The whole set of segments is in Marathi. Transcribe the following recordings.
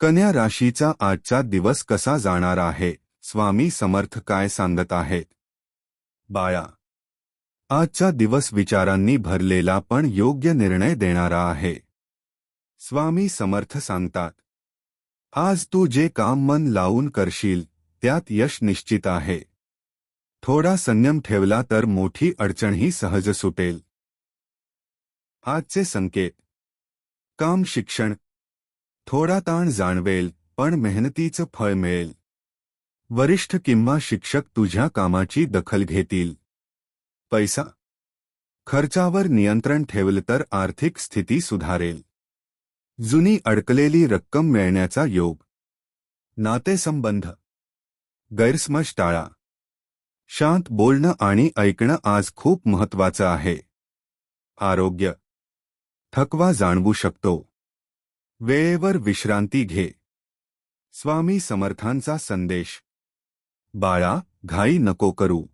कन्या राशीचा आजचा दिवस कसा जाणार आहे? स्वामी समर्थ काय सांगत आहेत? बाळा आजचा दिवस विचारांनी भरलेला पण योग्य निर्णय देणारा आहे. स्वामी समर्थ सांगतात आज तू जे काम मन लावून करशील त्यात यश निश्चित आहे. थोडा संयम ठेवला तर मोठी अडचणही सहज सुटेल. आजचे संकेत काम शिक्षण थोडा ताण जाणवेल पण मेहनतीचं फळ मिळेल. वरिष्ठ किंवा शिक्षक तुझ्या कामाची दखल घेतील. पैसा. खर्चावर नियंत्रण ठेवलं तर आर्थिक स्थिती सुधारेल. जुनी अडकलेली रक्कम मिळण्याचा योग. नातेसंबंध. गैरसमज टाळा. शांत बोलणं आणि ऐकणं आज खूप महत्वाचं आहे. आरोग्य. थकवा जाणवू शकतो. वेळेवर विश्रांती घे. स्वामी समर्थांचा संदेश. बाळा, घाई नको करू.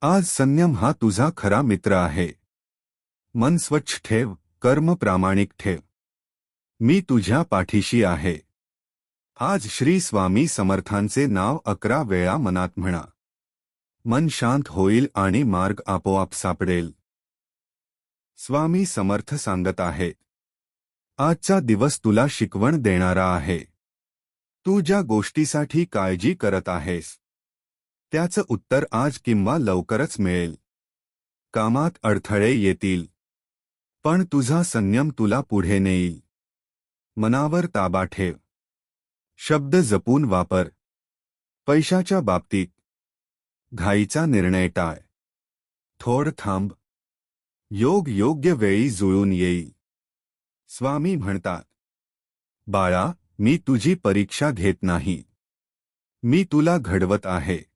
आज संयम हा तुझा खरा मित्र आहे. मन स्वच्छ ठेव, कर्म प्रामाणिक ठेव. मी तुझ्या पाठीशी आहे. आज श्री स्वामी समर्थांचे नाव अकरा वेळा मनात म्हणा. मन शांत होईल आणि मार्ग आपोआप सापडेल. स्वामी समर्थ सांगत आहेत आजचा दिवस तुला शिकवण देणारा आहे. तू ज्या गोष्टीसाठी काळजी करत आहेस त्याचं उत्तर आज किंवा लवकरच मिळेल. कामात अडथळे येतील पण तुझा संयम तुला पुढे नेईल. मनावर ताबा ठेव. शब्द जपून वापर. पैशाच्या बाबतीत. घाईचा निर्णय टाळ. थोड थांब. योग योग्य वेळी जुळून येईल. स्वामी म्हणतात बाळा मी तुझी परीक्षा घेत नाही. मी तुला घडवत आहे.